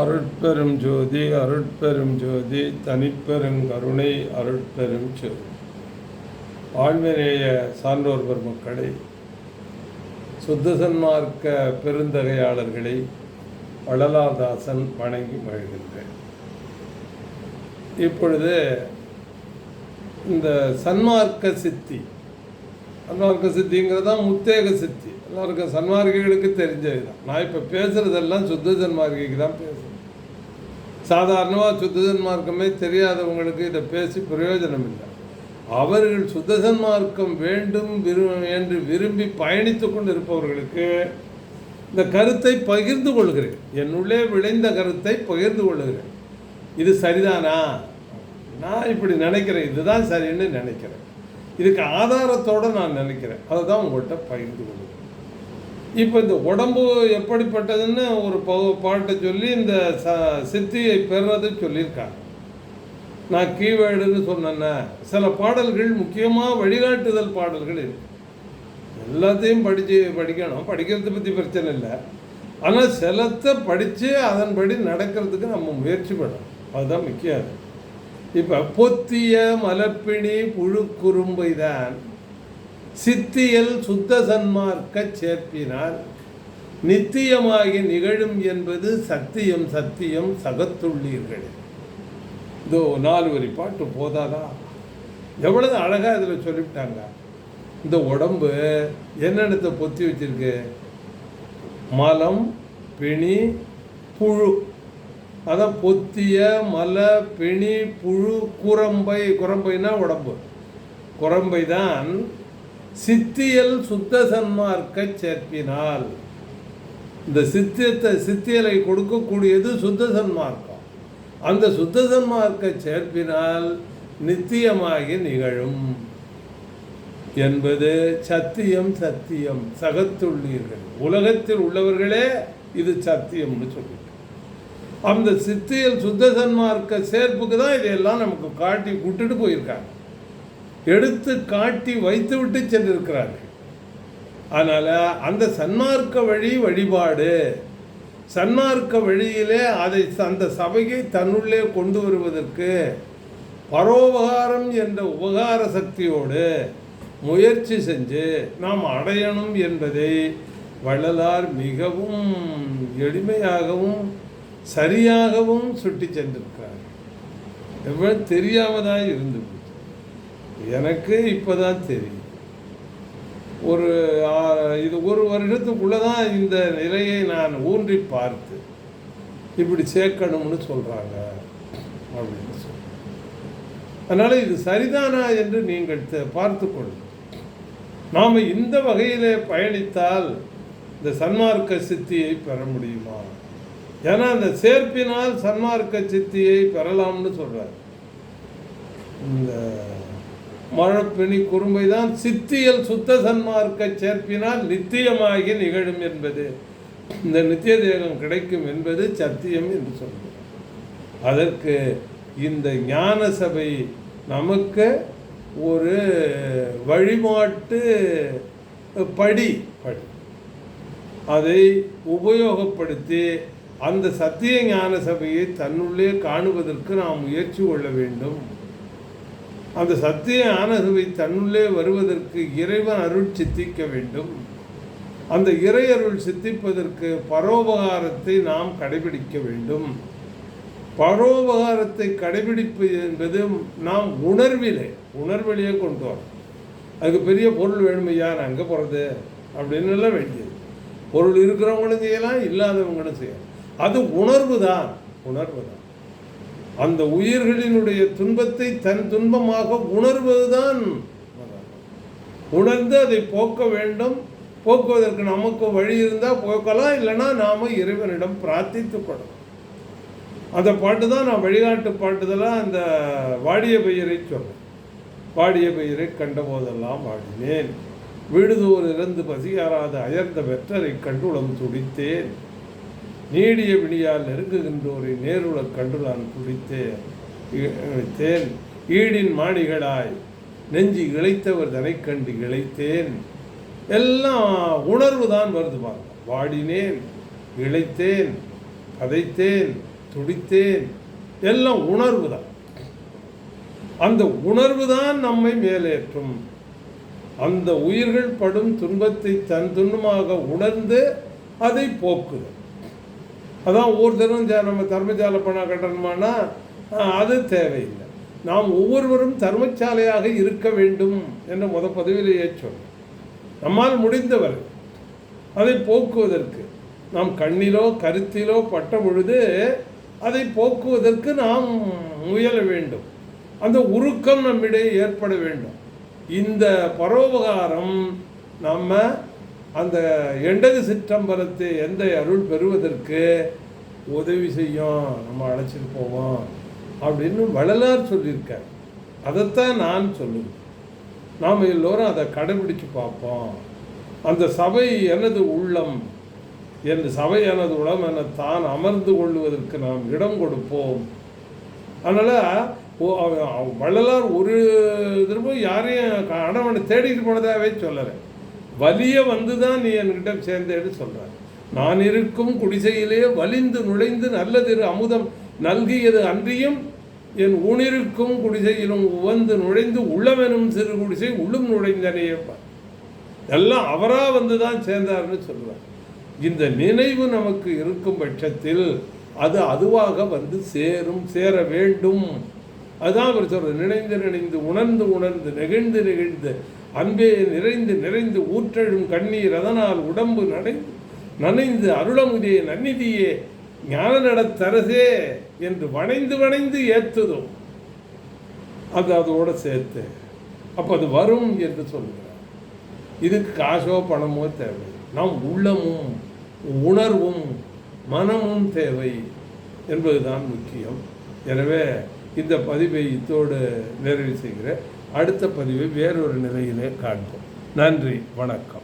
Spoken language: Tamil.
அருட்பெரும் ஜோதி அருட்பெரும் ஜோதி தனிப்பெரும் கருணை அருட்பெரும் ஜோதி ஆழ்வினேய சான்றோர் பெருமக்களை சுத்த சன்மார்க்க பெருந்தகையாளர்களை வள்ளலாதாசன் வணங்கி மகிழ்கின்றேன். இப்பொழுது இந்த சன்மார்க்க சித்தி சன்மார்க்க சித்திங்கிறது தான் முத்தேக சித்தி. எல்லாருக்கும் சன்மார்க்கிகளுக்கு தெரிஞ்சது தான் நான் இப்போ பேசுகிறதெல்லாம் சுத்த சன்மார்க்கிக்கு தான் பேசுகிறேன் சாதாரணமாக சுத்த சன்மார்க்கமே தெரியாதவங்களுக்கு இதை பேசி பிரயோஜனம் இல்லை அவர்கள் சுத்த சன்மார்க்கம் வேண்டும் விரு என்று விரும்பி பயணித்து கொண்டு இருப்பவர்களுக்கு இந்த கருத்தை பகிர்ந்து கொள்கிறேன். என்னுள்ளே விளைந்த கருத்தை பகிர்ந்து கொள்கிறேன் இது சரிதானா? நான் இப்படி நினைக்கிறேன். இதுதான் சரின்னு நினைக்கிறேன். இதுக்கு ஆதாரத்தோடு நான் நினைக்கிறேன். அதை தான் உங்கள்கிட்ட பகிர்ந்து கொள்கிறேன். இப்போ இந்த உடம்பு எப்படிப்பட்டதுன்னு ஒரு பாட்டை சொல்லி இந்த ச சித்தியை பெறுறது சொல்லியிருக்காங்க. நான் கீவேர்டுன்னு சொன்னேன்னா சில பாடல்கள் முக்கியமாக வழிகாட்டுதல் பாடல்கள் இருக்கு. எல்லாத்தையும் படித்து படிக்கணும். படிக்கிறத பற்றி பிரச்சனை இல்லை. ஆனால் சிலத்தை படித்து அதன்படி நடக்கிறதுக்கு நம்ம முயற்சி பண்ணணும் அதுதான் முக்கியம். இப்போ பொத்திய மலப்பிணி புழு குறும்பை தான் சித்தியல் சுத்த சன்மார்க்க சேர்ப்பினால் நித்தியமாகி நிகழும் என்பது சத்தியம் சத்தியம் சகத்துள்ளீர்கள். இதோ நாலு வரி பாட்டு போதாதா? எவ்வளவு அழகாக இதில் சொல்லிவிட்டாங்க. இந்த உடம்பு என்னென்னத்தை பொத்தி வச்சிருக்கு? மலம் பிணி புழு. அதான் பொத்திய மலை பிணி புழு குரம்பை. குரம்பைனா உடம்பு. குரம்பை தான் சித்தியல் சுத்த சன்மார்க்க சேர்ப்பினால். இந்த சித்தியத்தை சித்தியலை கொடுக்கக்கூடியது சுத்த சன்மார்க்கம். அந்த சுத்த சன்மார்க்க சேர்ப்பினால் நித்தியமாகி நிகழும் என்பது சத்தியம் சத்தியம் சகத்துள்ளீர்கள். உலகத்தில் உள்ளவர்களே இது சத்தியம்னு சொல்லிட்டு. அந்த சித்தியல் சுத்த சன்மார்க்க சேர்ப்புக்கு தான் இதையெல்லாம் நமக்கு காட்டி விட்டுட்டு போயிருக்காங்க. எடுத்து காட்டி வைத்து விட்டு சென்றிருக்கிறார்கள். அதனால் அந்த சன்மார்க்க வழி வழிபாடு சன்மார்க்க வழியிலே அதை அந்த சபையை தன்னுள்ளே கொண்டு வருவதற்கு பரோபகாரம் என்ற உபகார சக்தியோடு முயற்சி செஞ்சு நாம் அடையணும் என்பதை வள்ளலார் மிகவும் எளிமையாகவும் சரியாகவும் சுட்டி சென்றிருக்கிறார். எவ்வளவு தெரியாம தான் எனக்கு இப்போ தான் தெரியும். ஒரு இது ஒரு வருடத்துக்குள்ளே தான் இந்த நிலையை நான் ஊன்றி பார்த்து இப்படி சேர்க்கணும்னு சொல்கிறாங்க அப்படின்னு சொல்லி அதனால் இது சரிதானா என்று நீங்கள் தெ- பார்த்து நாம் இந்த வகையிலே பயணித்தால் இந்த சன்மார்க்க சித்தியை பெற முடியுமா? ஏன்னா அந்த சேர்ப்பினால் சன்மார்க்க சித்தியை பெறலாம்னு சொல்கிறார் இந்த மரணப்பிணி குறும்பை தான் சித்தியல் சுத்த சன்மார்க்க சேர்ப்பினால் நித்தியமாகி நிகழும் என்பது. இந்த நித்திய தேகம் கிடைக்கும் என்பது சத்தியம் என்று சொல்கிறோம் அதற்கு இந்த ஞான சபை நமக்கு ஒரு வழிபாட்டு படி படி. அதை உபயோகப்படுத்தி அந்த சத்திய ஞான சபையை தன்னுள்ளே காணுவதற்கு நாம் முயற்சி கொள்ள வேண்டும். அந்த சத்திய ஆனகுவை தன்னுள்ளே வருவதற்கு இறைவன் அருள் சித்திக்க வேண்டும். அந்த இறை அருள் சித்திப்பதற்கு பரோபகாரத்தை நாம் கடைபிடிக்க வேண்டும். பரோபகாரத்தை கடைபிடிப்பது என்பது நாம் உணர்விலே உணர்விலேயே கொண்டு வரோம். அதுக்கு பெரிய பொருள் வேணுமையா நான் அங்கே போகிறது அப்படின்னு எல்லாம் வேண்டியது. பொருள் இருக்கிறவங்களும் செய்யலாம் இல்லாதவங்களும் செய்யலாம். அது உணர்வு தான் உணர்வு தான். அந்த உயிர்களினுடைய துன்பத்தை தன் துன்பமாக உணர்வதுதான் உணர்ந்து அதை போக்க வேண்டும். போக்குவதற்கு நமக்கு வழி இருந்தால் போக்கலாம் இல்லைன்னா நாம் இறைவனிடம் பிரார்த்தித்து கொள்ளலாம். அந்த பாட்டு தான் நான் வழிகாட்டு பாட்டுதெல்லாம் அந்த வாடிய பெயரை சொல்கிறேன் வாடிய பெயரை கண்ட போதெல்லாம் வாடினேன். வீடுதோர் இறந்து பசியாராத அயர்ந்த வெற்றரை கண்டுளம் துடித்தேன். நீடிய விடியால் நெருங்குகின்றோரை நேருளக் கண்டு நான் துடித்தேன் ஈடின் மாணிகளாய் நெஞ்சு இழைத்தவர் தனை கண்டு இழைத்தேன். எல்லாம் உணர்வு தான் வருது பாருங்க. வாடினேன் இழைத்தேன் கதைத்தேன் துடித்தேன். எல்லாம் உணர்வு தான் அந்த உணர்வு தான் நம்மை மேலேற்றும். அந்த உயிர்கள் படும் துன்பத்தை தன் துன்பமாக உணர்ந்து அதை போக்குதல். அதான் ஒவ்வொருத்தரும் தினம் நம்ம தர்மசாலை பணம் கட்டணுமானா அது தேவையில்லை. நாம் ஒவ்வொருவரும் தர்மசாலையாக இருக்க வேண்டும் என்ற முத பதவியிலேயே சொன்னோம். நம்மால் முடிந்தவர் அதை போக்குவதற்கு நாம் கண்ணிலோ கருத்திலோ பட்ட பொழுது அதை போக்குவதற்கு நாம் முயல வேண்டும். அந்த உருக்கம் நம்மிடையே ஏற்பட வேண்டும். இந்த பரோபகாரம் நம்ம அந்த எண்டது சிற்றம்பலத்தை எந்த அருள் பெறுவதற்கு உதவி செய்யும்? நம்ம அழைச்சிட்டு போவோம். அப்படின்னு வள்ளலார் சொல்லியிருக்கார். அதைத்தான் நான் சொல்லுவேன். நாம் எல்லோரும் அதை கடைபிடிச்சு பார்ப்போம். அந்த சபை எனது உள்ளம் என் சபை எனது உளம் என தான் அமர்ந்து கொள்வதற்கு நாம் இடம் கொடுப்போம். அதனால் வள்ளலார் ஒரு திரும்ப யாரையும் அடவனை தேடிட்டு போனதாகவே சொல்லலை. வலிய வந்து தான் நீ என்கிட்ட சேர்ந்தேன்னு சொல்கிறார் நான் இருக்கும் குடிசையிலே வலிந்து நுழைந்து நல்லதிரு அமுதம் நல்கியது அன்றியும் என் ஊனிருக்கும் குடிசையிலும் உவந்து நுழைந்து உள்ளவெனும் சிறு குடிசை உள்ளும் நுழைந்தனையப்பா எல்லாம் அவரா வந்து தான் சேர்ந்தார்னு சொல்கிறார் இந்த நினைவு நமக்கு இருக்கும் பட்சத்தில் அது அதுவாக வந்து சேரும் சேர வேண்டும். அதான் அவர் சொல்றது நினைந்து நினைந்து உணர்ந்து உணர்ந்து நெகிழ்ந்து நெகிழ்ந்து அன்பே நிறைந்து நிறைந்து ஊற்றெழும் கண்ணீர் அதனால் உடம்பு நனைந்து நனைந்து அருளமுதே நன்னிதியே ஞான நடத்தரசே என்று வணைந்து வணைந்து ஏத்துதும். அது அதோட சேர்த்து அப்போ அது வரும் என்று சொல்கிறார். இதுக்கு காசோ பணமோ தேவை. நாம் உள்ளமும் உணர்வும் மனமும் தேவை என்பதுதான் முக்கியம். எனவே இந்த பதிவை இத்தோடு நிறைவு செய்கிறேன். அடுத்த பதிவை வேறொரு நிலையிலே காண்போம். நன்றி வணக்கம்.